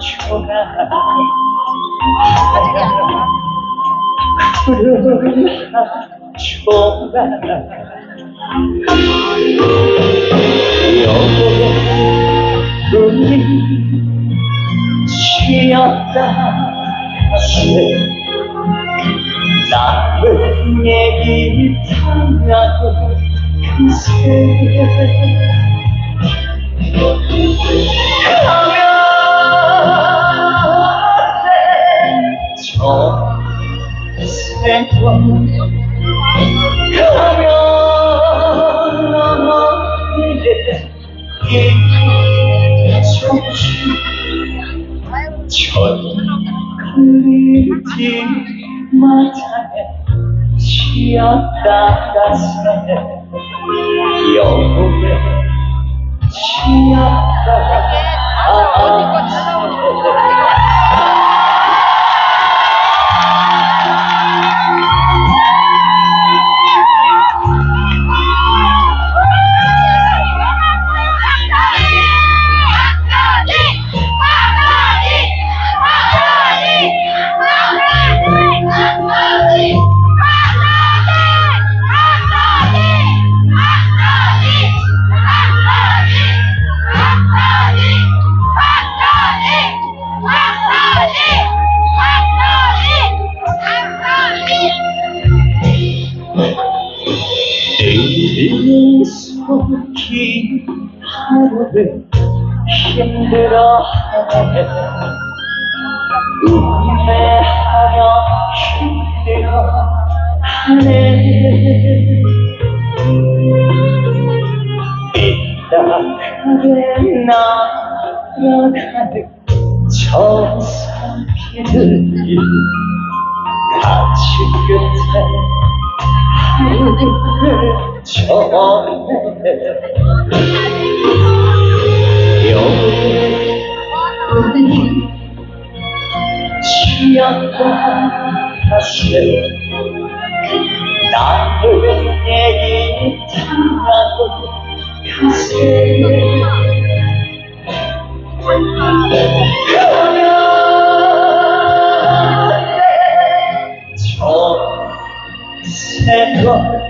조각 구름 한 조각 여보의 눈이 취었다 나쁜 얘기 당하고 그새 가 생각 가면 너에게 잊혀주 전 그리지 마자에 치었다가 새 여보에 치었다가 새 음매하며 힘들어하네 삐딱하게 날아가는 저 산길을 같이 끝에 여운이 취었다 하세 나를 당하고 가세 그런데 저 새벽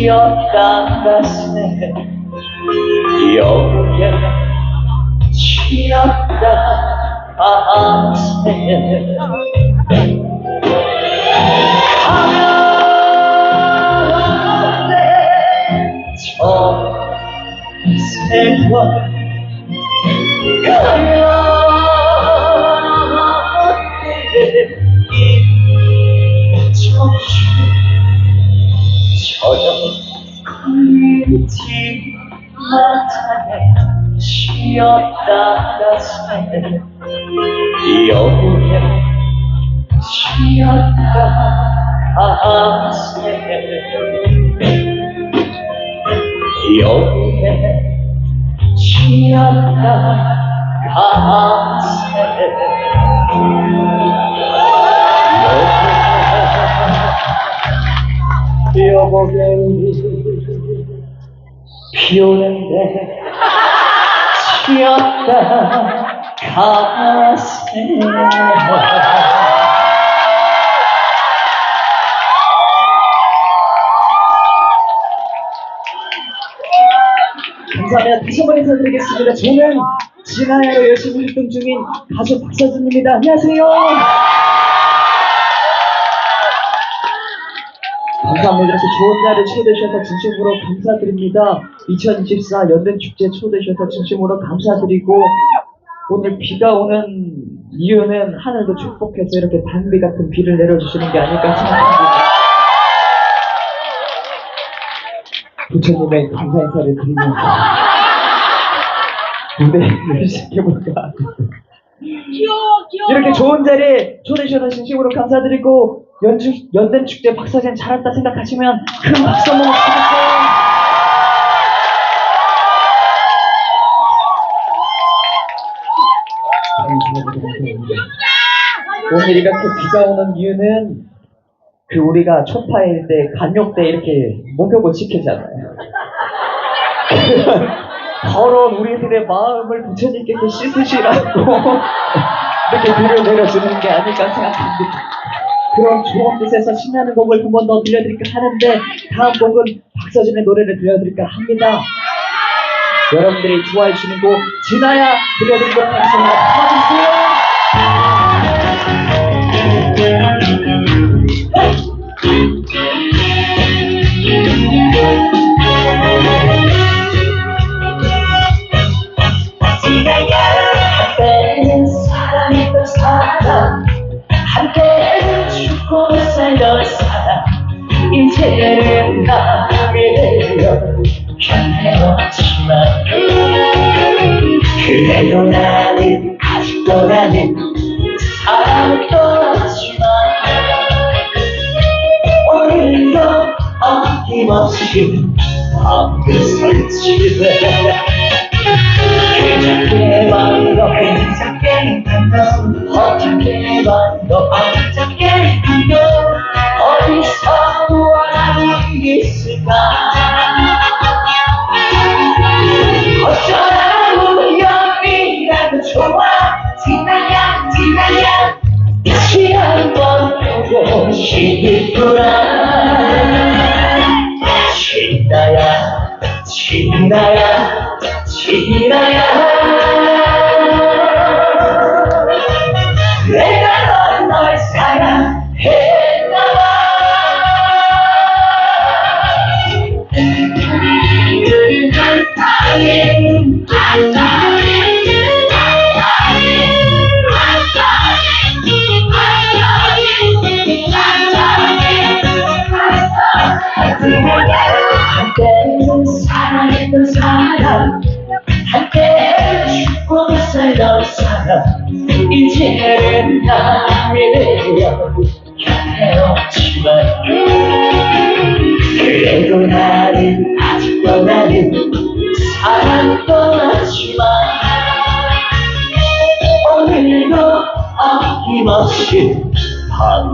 치었다가 새 여우에 치었다가 새 가면에 저 세월 여보게 비 오는데 쉬었다 가세 감사합니다. 다시 한번 인사드리겠습니다. 저는 진화야로 열심히 활동 중인 가수 박서준입니다. 안녕하세요. 감사합니다. 이렇게 좋은 날에 초대해 주셔서 진심으로 감사드립니다. 2024 연den축제 초대해 주셔서 진심으로 감사드리고 오늘 비가 오는 이유는 하늘도 축복해서 이렇게 단비 같은 비를 내려주시는 게 아닐까 생각합니다. 부처님의 감사 인사를 드리면서 무대를 시켜볼까. 이렇게 좋은 자리에 초대해 주셔서 진심으로 감사드리고 연주, 연대 축제 박사진 잘했다 생각하시면 큰 박수 한번 부탁드릴게요. 오늘 이렇게 비가 오는 이유는 그 우리가 초파일 때 간욕 때 이렇게 목욕을 시키잖아요. 더러운 우리들의 마음을 부처님께서 씻으시라고 이렇게 비를 내려주는 게 아닐까 생각합니다. 그런 좋은 뜻에서 신나는 곡을 한 번 더 들려드릴까 하는데 다음 곡은 박서진의 노래를 들려드릴까 합니다. 여러분들이 좋아해 주시는 곡 지나야 들려드리도록 하겠습니다. 이제는 나게 되려 견뎌왔지만 그래도 나는 아직도 나는 사랑을 떠났지만 오늘도 어김없이 밤을 설치해 어떻게 봐도 어떻게 봐도 어떻게 봐도 어떻게 봐도 어디서 있을까 어쩌다 우연이라도 좋아 지나야 지나야 다시 한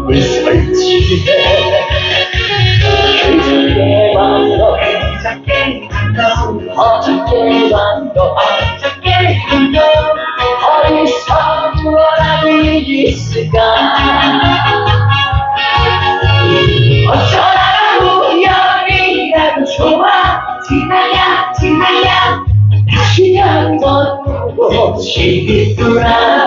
밤을 설치해 그저께 밤도 그저께 밤도 어저께 밤도 어저께 밤도 어디서 원하는 일이 있을까 어쩌다 우연이라도 좋아 지나야 지나야 다시 한번 보고 싶구나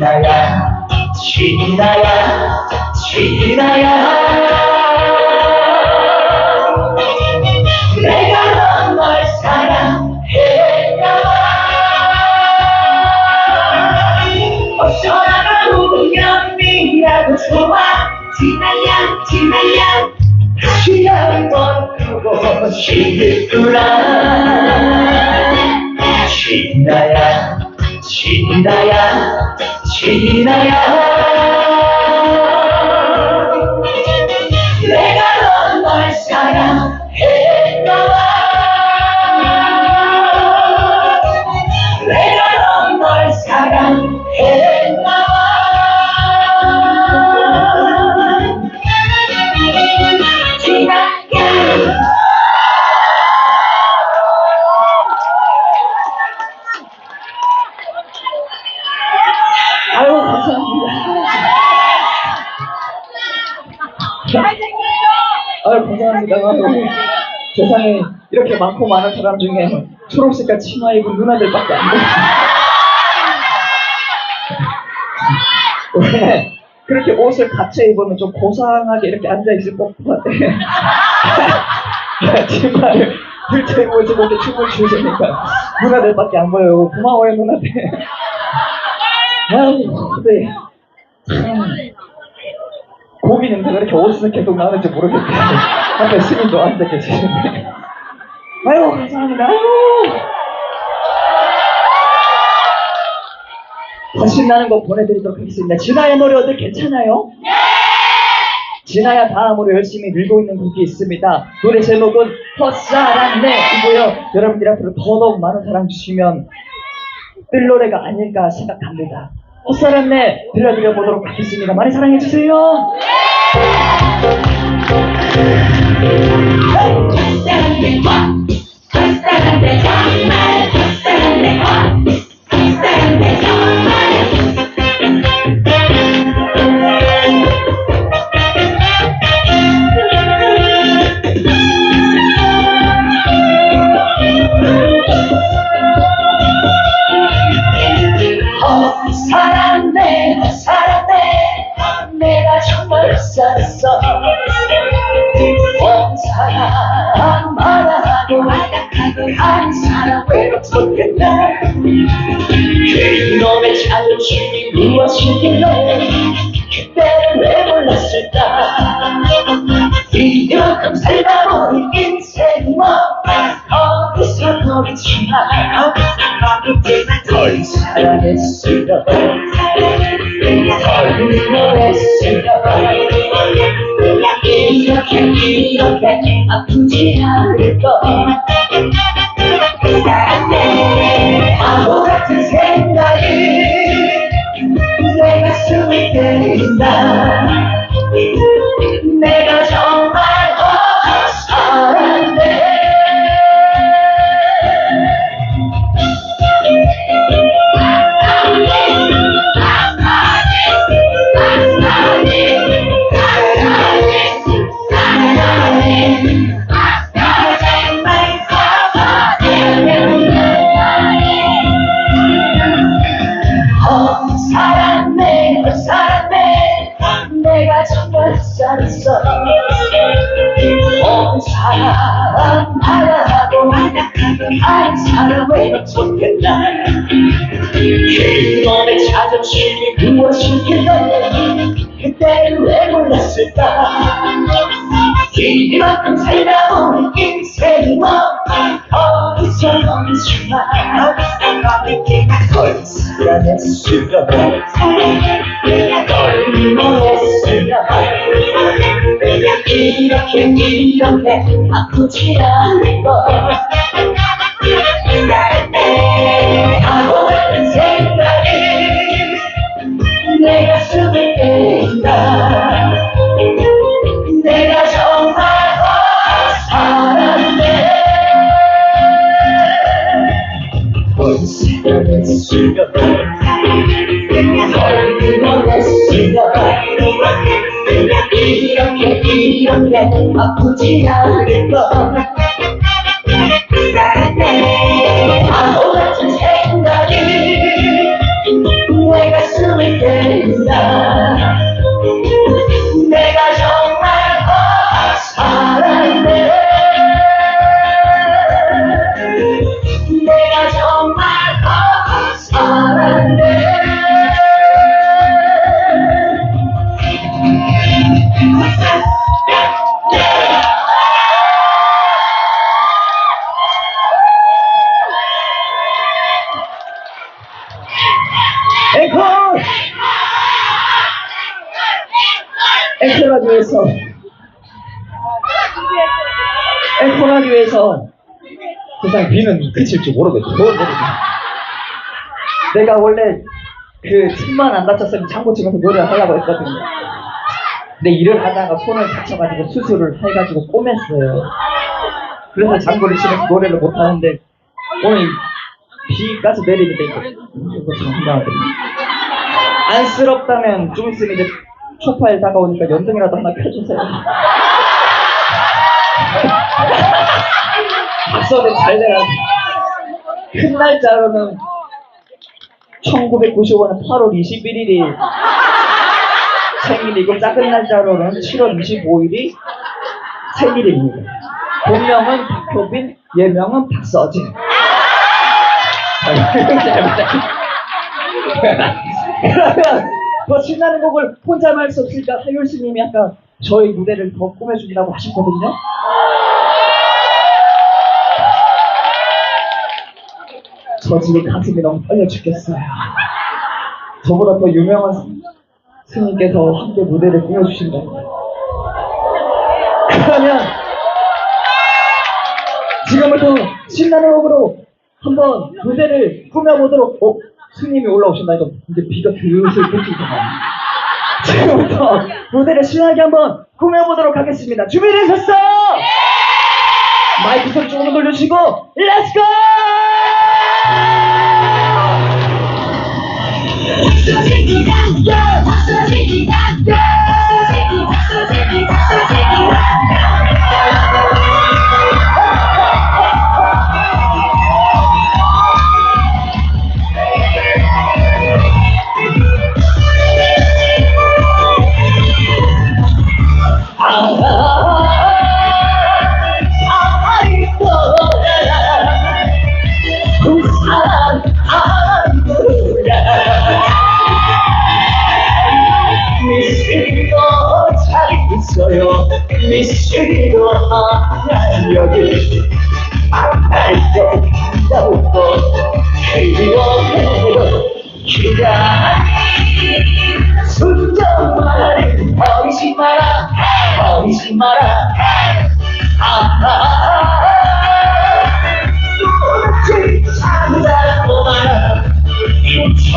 지나야 지나야 지나야. 내가 널 사랑했나봐. 어쩌다가 우연이라도 좋아. 지나야 지나야 다시 한번 보고 싶구나 지나야 지나야 지나야 사합니다. 아유, 세상에 이렇게 많고 많은 사람 중에 초록색깔 치마 입은 누나들밖에 안 보여요. 왜 그렇게 옷을 갖춰 입으면 좀 고상하게 이렇게 앉아 있을 법한데 치마를 들쳐 입으면서 이렇게 춤을 추시니까 누나들밖에 안 보여요. 고마워요 누나들. 아유, 참 고기 냄새가 이렇게 옷에서 계속 나는지 모르겠어요. 앞에 스님도 앉아 계시는데. 아유, 감사합니다. 아유. 더 신나는 곡 보내드리도록 하겠습니다. 진아의 노래 어들 괜찮아요? 네! 진아야 다음으로 열심히 밀고 있는 곡이 있습니다. 노래 제목은 헛사랑네이고요. 여러분들이 앞으로 더더욱 많은 사랑 주시면 뜰 노래가 아닐까 생각합니다. 헛사랑네 들려드려 보도록 하겠습니다. 많이 사랑해 주세요. 헛사랑네 와 헛사랑네 정말 헛 외롭겠나 그놈의 자존심이 무엇이길래 그때는 왜 몰랐을까? 이만큼 살다 보니 인생이 뭐 어디서 거기지만 덜 사랑했으려 덜 노랬으려 이렇게 이렇게 아프지 않을 거 이만큼 살다 보니 인생이 뭐 어디서 어디서만 덜 사랑했으려 덜 노했으려 이렇게 이렇게 아프지 않을 거 바보 같은 생각이 내 가슴을 때린다 이렇게 이렇게 아프지 않을 거 바보 그칠 줄 모르겠어. 그걸 모르겠어 내가 원래 그 손만 안 다쳤으면 장구 치면서 노래를 하려고 했거든요. 근데 일을 하다가 손을 다쳐가지고 수술을 해가지고 꼬맸어요. 그래서 장구를 치면서 노래를 못 하는데 오늘 비까지 내리니까 이거 생각하거든요 안쓰럽다면 좀 있으면 이제 초파일 다가오니까 연등이라도 하나 펴주세요. 박서는 잘 돼야지. 큰 날짜로는 1995년 8월 21일이 생일이고 작은 날짜로는 7월 25일이 생일입니다. 본명은 박효빈, 예명은 박서진. 그러면 더 신나는 곡을 혼자만 할 수 없으니까 하율 스님이 아까 저희 무대를 더 꾸며주기라고 하셨거든요. 저 지금 가슴이 너무 떨려 죽겠어요. 저보다 더 유명한 스- 스님께서 함께 무대를 꾸며주신다고. 그러면 지금부터 신나는 곡으로 한번 무대를 꾸며보도록. 어, 스님이 올라오신다니까 이제 비가 슬슬 꽂히잖아요. 지금부터 무대를 신나게 한번 꾸며보도록 하겠습니다. 준비되셨어? 마이크 소리 조금 돌려주시고, 렛츠고! 미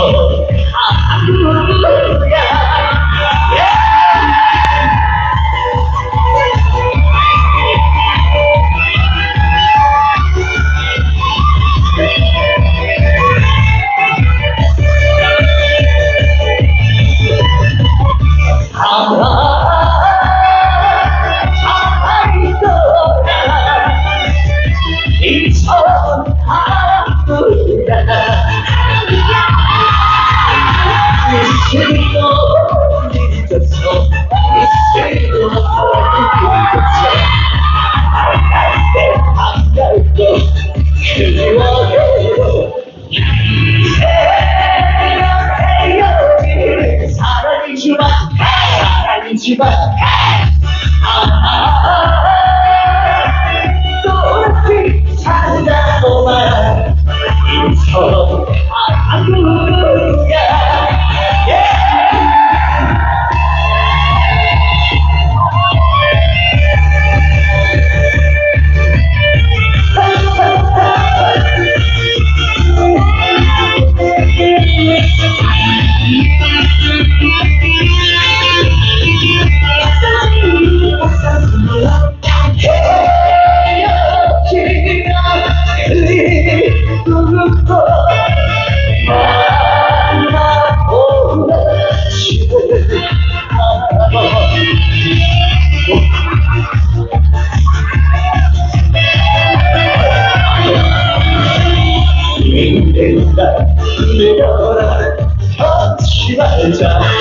인 사랑 터치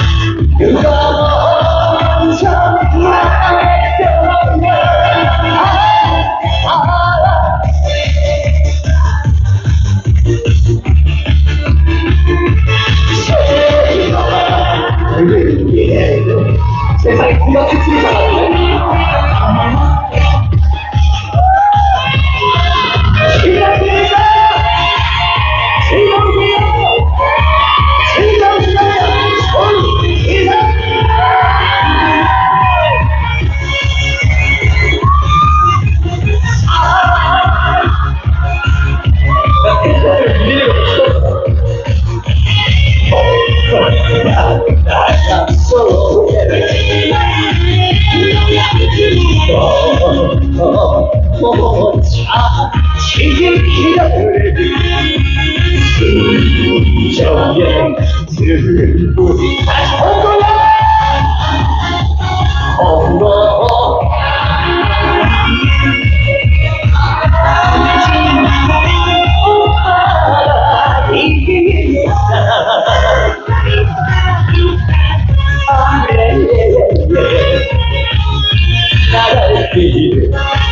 나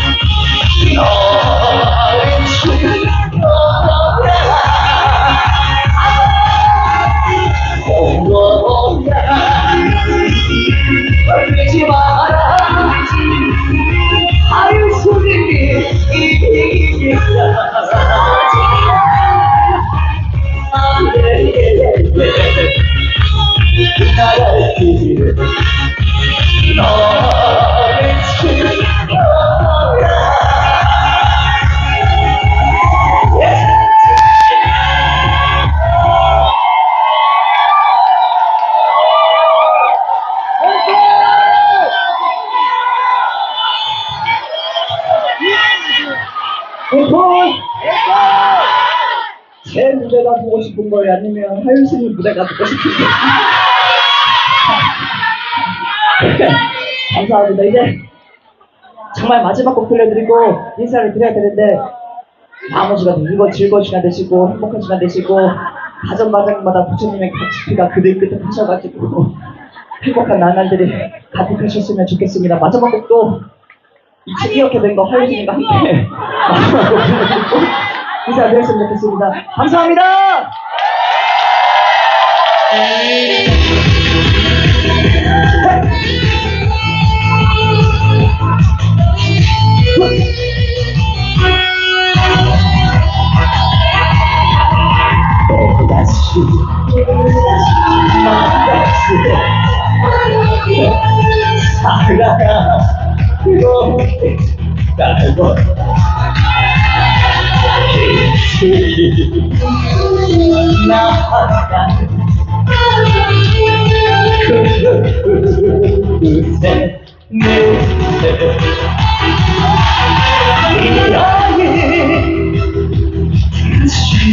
공포! 제 무대가 보고 싶은 거예요? 아니면 하윤수님 무대가 보고 싶은 거예요? 감사합니다. 이제 정말 마지막 곡 들려드리고 인사를 드려야 되는데 다음 시간도 이거 즐거운 시간 되시고 행복한 시간 되시고 가정마당마다 부처님의 가치피가 그들 끝에 하셔가지고 행복한 나날들이 가득하셨으면 좋겠습니다. 마지막 곡도 이 이렇게 된거 하윤승이가 함께 인사드렸으면 좋겠습니다. 감사합니다. 살아 가 그렇게 날고 나가는 그릇에 내 이야기 시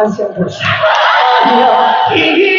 아나 나만의 탑